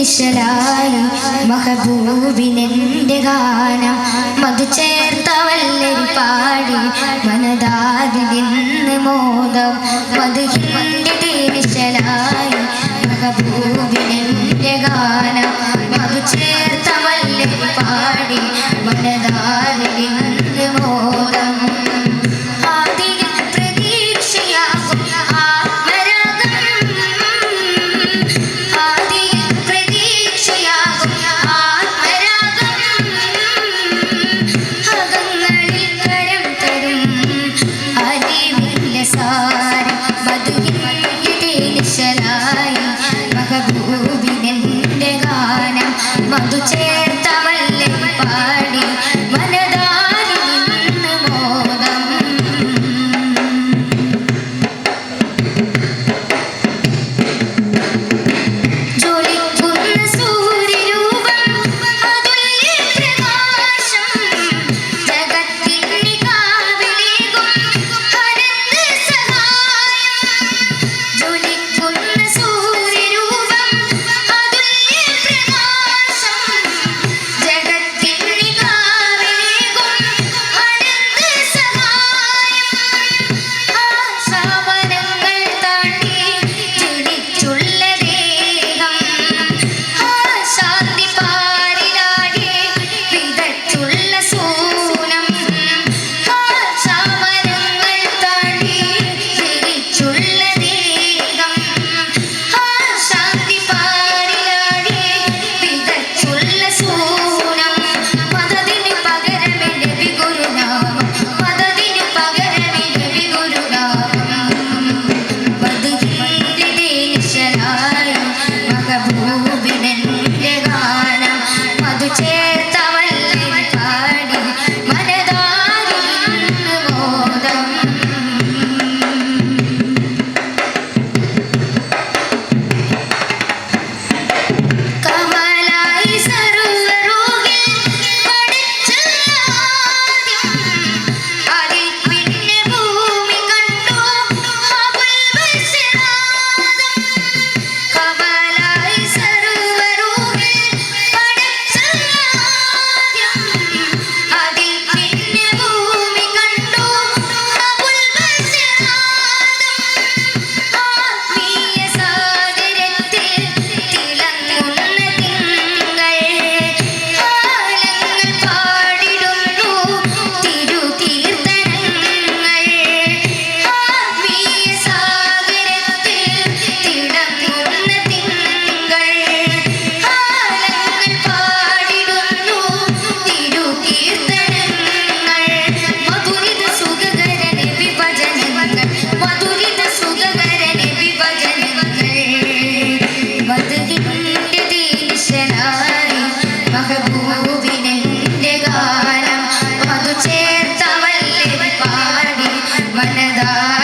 ഈശ്വരായി മഹബൂബിനെന്റെ ഗാനം. മധു ചേർത്തവല്ലൻ പാടി മനതാതി നിന്ന് മോദം. മധുഹിന്റെ തീരിശലായി മഹബൂബിനെന്റെ ഗാനം. മധു ചേർത്തവല്ലൻ പാടി മനതാതി Mando ಮನದಾ